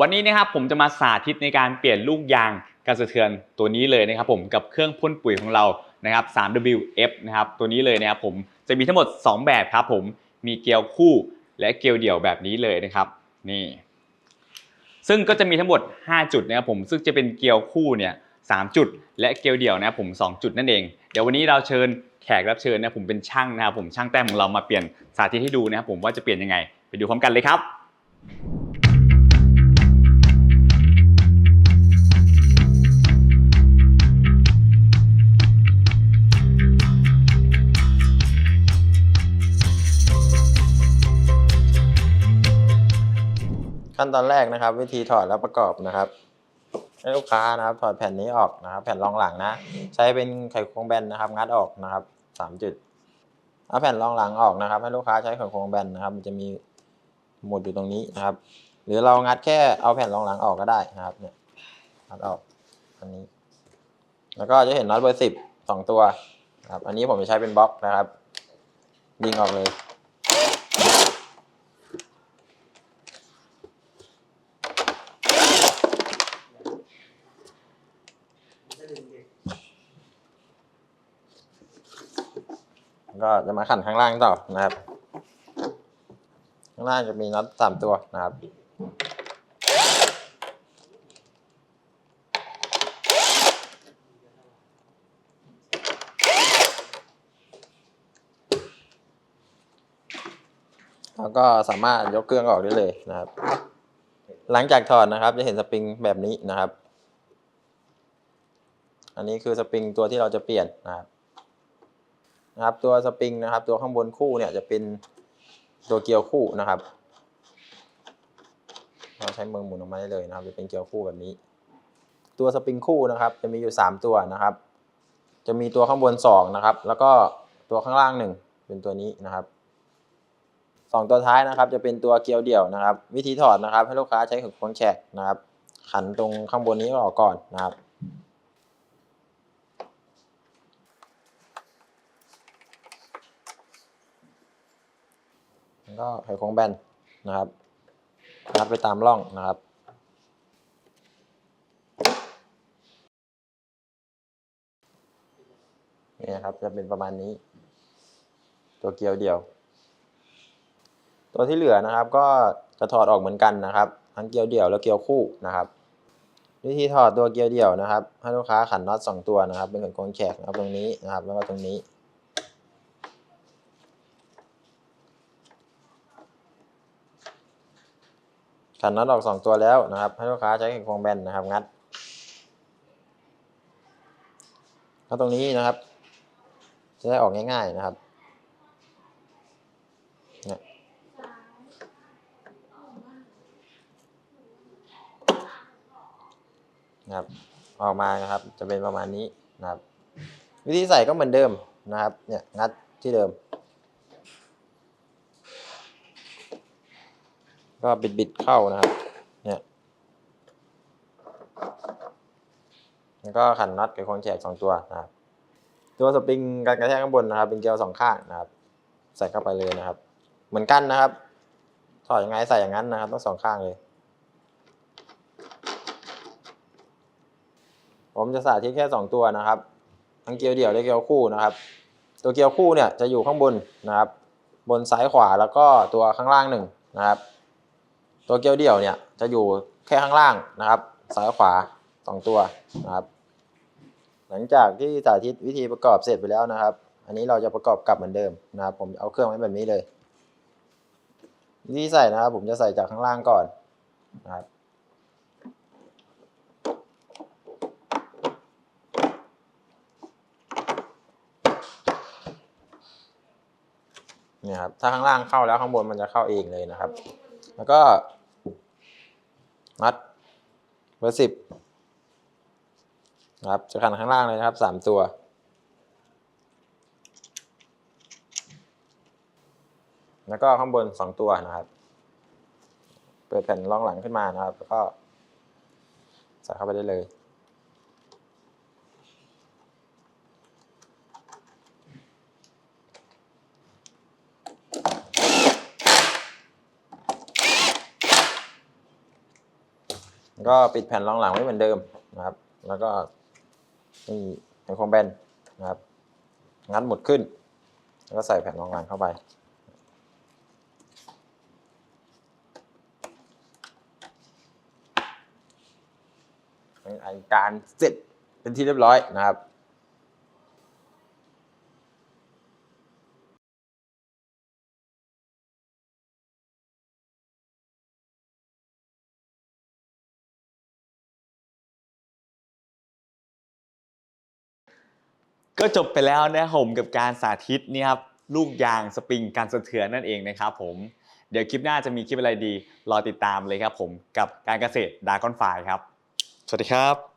วันนี้นะครับผมจะมาสาธิตในการเปลี่ยนลูกยางการสะเทือนตัวนี้เลยนะครับผมกับเครื่องพ่นปุ๋ยของเรานะครับ 3WF นะครับตัวนี้เลยนะครับผมจะมีทั้งหมด 2 แบบครับผมมีเกลียวคู่และเกลียวเดี่ยวแบบนี้เลยนะครับนี่ซึ่งก็จะมีทั้งหมด 5 จุดนะครับผมซึ่งจะเป็นเกลียวคู่เนี่ยสามจุด และเกลียวเดี่ยวนะครับผม 2 จุดนั่นเอง เดี๋ยววันนี้เราเชิญแขกรับเชิญนะผมเป็นช่างนะครับผมช่างแต้มของเรามาเปลี่ยนสาธิตให้ดูนะครับผมว่าจะเปลี่ยนยังไง ไปดูพร้อมกันเลยครับ ขั้นตอนแรกนะครับ วิธีถอดและประกอบนะครับ ให้ลูกค้านะครับถอดแผ่นนี้ออกนะครับ แผ่นรองหลังนะ ใช้เป็นไขควงแบนนะครับ งัดออกนะครับสามจุดเอาแผ่นรองหลังออกนะครับ ให้ลูกค้าใช้ไขควงแบนนะครับ มันจะมีหมุดอยู่ตรงนี้นะครับ หรือเรางัดแค่เอาแผ่นรองหลังออกก็ได้นะครับเนี่ยงัดออกอันนี้ แล้วก็จะเห็นน็อตเบอร์สิบสองตัวนะครับ อันนี้ผมจะใช้เป็นบล็อกนะครับยิงออกเลย ก็จะมาขันข้างล่างต่อนะครับ ข้างล่างจะมีน็อตสามตัวนะครับแล้วก็สามารถยกเครื่องออกได้เลยนะครับ หลังจากถอดนะครับ จะเห็นสปริงแบบนี้นะครับ อันนี้คือสปริงตัวที่เราจะเปลี่ยนนะครับ นะครับตัวสปริงนะครับตัวข้างบนคู่เนี่ยจะเป็นตัวเกียร์คู่นะครับเราใช้มือหมุนออกมาได้เลยนะครับ จะเป็นเกียร์คู่แบบนี้ ตัวสปริงคู่นะครับ จะมีอยู่ 3 ตัวนะครับ จะมีตัวข้างบน2นะครับ แล้วก็ตัวข้างล่าง 1 เป็นตัวนี้นะครับสองตัวท้ายนะครับ จะเป็นตัวเกียร์เดี่ยวนะครับ วิธีถอดนะครับ ให้ลูกค้าใช้ขึงควงแฉกนะครับ ขันตรงข้างบนนี้ออกก่อนนะครับ แล้วก็ไขควงแบนนะครับงัดไปตามร่องนะครับนี่นะครับจะเป็นประมาณนี้ ตัวเกลียวเดียว ตัวที่เหลือนะครับ ก็จะถอดออกเหมือนกันนะครับ ทั้งเกลียวเดี่ยวและเกลียวคู่นะครับ วิธีถอดตัวเกลียวเดี่ยวนะครับให้ลูกค้าขันน็อตสองตัวนะครับ เป็นขันโคนแขกนะครับตรงนี้นะครับ แล้วก็ตรงนี้ ขันน็อตออกสองตัวแล้วนะครับ ให้ลูกค้าใช้ไขควงแบนนะครับงัดแล้วตรงนี้นะครับ จะได้ออกง่าย ๆนะครับเนี่ยนะครับ ออกมานะครับจะเป็นประมาณนี้นะครับ วิธีใส่ก็เหมือนเดิมนะครับ เนี่ยงัดที่เดิม ก็บิดบิดๆเข้านะครับ เนี่ย แล้วก็ขันน็อตกับโคนแฉกสองตัวนะครับ ตัวสปริงการกระแทกข้างบนนะครับ เป็นเกลียวสองข้างนะครับ ใส่เข้าไปเลยนะครับ เหมือนกันนะครับถอดยังไงใส่อย่างนั้นนะครับต้องสองข้างเลย ผมจะสาธิตแค่สองตัวนะครับ ทั้งเกลียวเดี่ยวและเกลียวคู่นะครับ ตัวเกลียวคู่เนี่ยจะอยู่ข้างบนนะครับ บนซ้ายขวาแล้วก็ตัวข้างล่างหนึ่งนะครับ ตัวเกลียวเดี่ยวเนี่ยจะอยู่แค่ข้างล่างนะครับ ซ้ายขวาสองตัวนะครับ หลังจากที่สาธิตวิธีประกอบเสร็จไปแล้วนะครับ อันนี้เราจะประกอบกลับเหมือนเดิมนะครับ ผมเอาเครื่องไว้แบบนี้เลยวิธีใส่นะครับ ผมจะใส่จากข้างล่างก่อนนะครับเนี่ยครับถ้าข้างล่างเข้าแล้วข้างบนมันจะเข้าเองเลยนะครับ แล้วก็ มัดเบอร์สิบนะครับจะขันข้างล่างเลยนะครับสามตัว แล้วก็ข้างบนสองตัวนะครับ เปิดแผ่นรองหลังขึ้นมานะครับ แล้วก็ใส่เข้าไปได้เลย ก็ปิดแผ่นรองหลังไว้เหมือนเดิมนะครับ แล้วก็นี่ไอโครงแบนนะครับ งัดหมุดขึ้น แล้วก็ใส่แผ่นรองหลังเข้าไปอันการเสร็จเป็นที่เรียบร้อยนะครับ ก็จบไปแล้วนะผมกับการสาธิตนี่ครับลูกยางสปริงการสะเทือนนั่นเองนะครับผมเดี๋ยวคลิปหน้าจะมีคลิปอะไรดี รอติดตามเลยครับผมกับการเกษตรดากอนไฟครับ สวัสดีครับ